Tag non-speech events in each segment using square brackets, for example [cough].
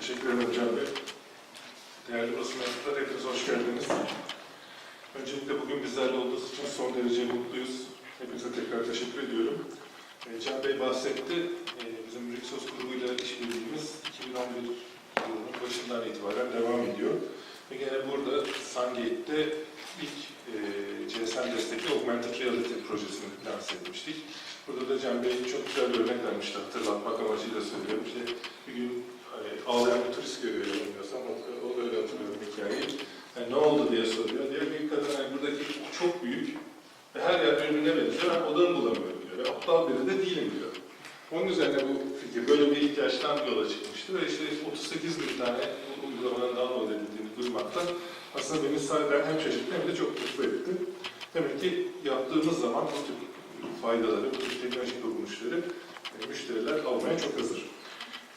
Teşekkür ederim Can Bey. Değerli basın mensupları, hepiniz hoş geldiniz. Öncelikle bugün bizlerle olduğunuz için son derece mutluyuz. Hepinize tekrar teşekkür ediyorum. Ee, Can Bey bahsetti, Ee, bizim Rixos grubuyla işbirliğimiz 2011 yılının başından itibaren devam ediyor. Ve gene burada Sungate'de ilk e, GSM destekli Augmented Reality projesini lanse etmiştik. Burada da Can Bey çok güzel bir örnek vermişti, hatırlatmak amacıyla söylüyorum. İşte bir gün hani, ağlayan bir turist görüyor yanılmıyorsam, o, o öyle hatırlıyorum hikayeyi. Yani ne oldu diye soruyor. Diyor ki kadın hani buradaki çok büyük ve her yer birbirine benziyor. Ben odamı aptal biri de değilim diyor. Onun üzerine bu fikir böyle bir ihtiyaçtan yola çıkmıştı ve işte 38 bin tane bu uygulamanın download edildiğini duymaktan aslında beni sadece hem şaşırttı hem de çok mutlu etti. Demek ki yaptığımız zaman bu tür faydaları, bu tür teknolojik dokunuşları e, müşteriler almaya çok hazır.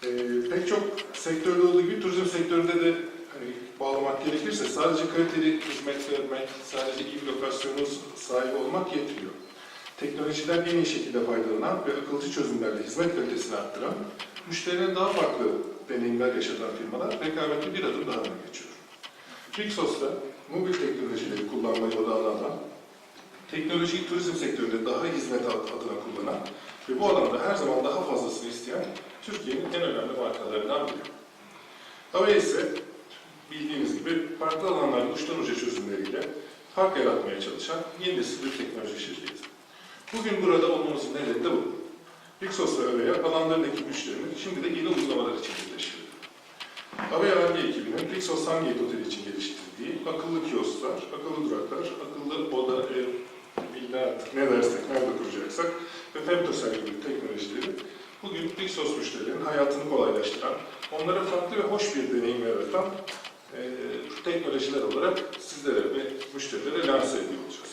E, pek çok sektörde olduğu gibi turizm sektöründe de hani bağlamak gerekirse sadece kaliteli hizmet vermek, sadece iyi bir lokasyonun sahibi olmak yetmiyor. Teknolojiden en iyi şekilde faydalanan ve akılcı çözümlerle hizmet kalitesini arttıran, müşterinin daha farklı deneyimler yaşatan firmalar rekabette bir adım daha öne geçiyor. Rixos'ta mobil teknolojileri kullanmayı odağına alan, teknolojiyi turizm sektöründe daha hizmet adına kullanan ve bu alanda her zaman daha fazlasını isteyen Türkiye'nin en önemli markalarından biri. Avea ise bildiğiniz gibi farklı alanlarda uçtan uca çözümleriyle fark yaratmaya çalışan yeni bir teknoloji şirketi. Bugün burada olmamızın nedeni de bu. Rixos ve Avea alanlarındaki güçlerini şimdi de yeni uygulamalar için birleştiriyor. Avea Arge ekibinin Rixos Sungate Oteli için geliştirdiği akıllı kiosklar, akıllı duraklar, akıllı oda, ev, villa artık ne dersek, nerede kuracaksak ve Femtosel gibi teknolojileri bugün Rixos müşterilerin hayatını kolaylaştıran, onlara farklı ve hoş bir deneyim yaratan e, teknolojiler olarak sizlere ve müşterilere lanse ediyor olacağız.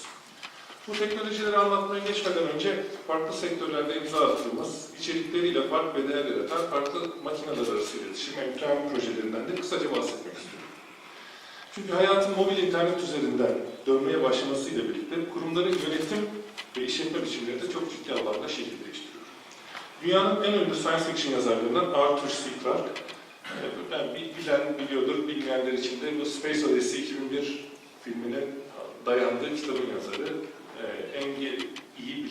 Bu teknolojileri anlatmaya geçmeden önce farklı sektörlerde imza attığımız, içerikleriyle fark ve değer yaratan farklı makineler arası iletişim, emtihan projelerinden de kısaca bahsetmek istiyorum. Çünkü hayatın mobil internet üzerinden dönmeye başlamasıyla birlikte kurumların yönetim ve işletme biçimleri de çok ciddi anlamda şekil değiştiriyor. Dünyanın en ünlü science fiction yazarlarından Arthur C. Clarke, yani bilen biliyordur, bilmeyenler için de bu Space Odyssey 2001 filminin dayandığı kitabın yazarı,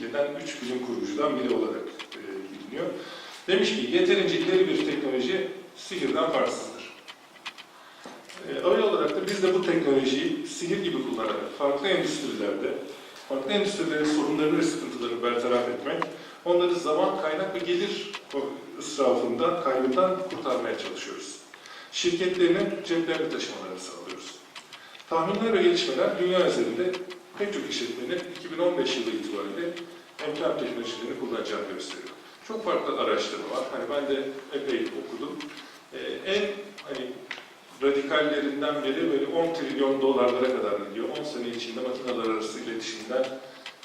bilinen üç bilim kurgucudan biri olarak e, biliniyor. Demiş ki yeterince ileri bir teknoloji sihirden farksızdır. E, öyle olarak da biz de bu teknolojiyi sihir gibi kullanarak farklı endüstrilerde, farklı endüstrilerin sorunlarını ve sıkıntılarını bertaraf etmek, onları zaman, kaynak ve gelir ısrafından, kaybından kurtarmaya çalışıyoruz. Şirketlerinin ceplerini taşımalarını sağlıyoruz. Tahminler ve gelişmeler dünya üzerinde pek çok işletmenin 2015 yılı itibariyle emlak teknolojilerini kullanacağını gösteriyor. Çok farklı araştırma var. Hani ben de epey okudum. Ee, en hani radikallerinden biri böyle 10 trilyon dolarlara kadar gidiyor. 10 sene içinde makineler arası iletişimden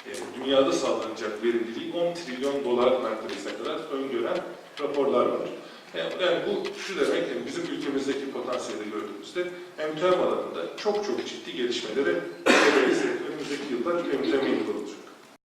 e, dünyada sağlanacak verimliliği 10 trilyon dolar mertebesine kadar öngören raporlar var. Yani, bu şu demek, yani bizim ülkemizdeki potansiyeli gördüğümüzde emtia alanında çok çok ciddi gelişmelere [clears throat] önümüzdeki yıllar emtia olacak.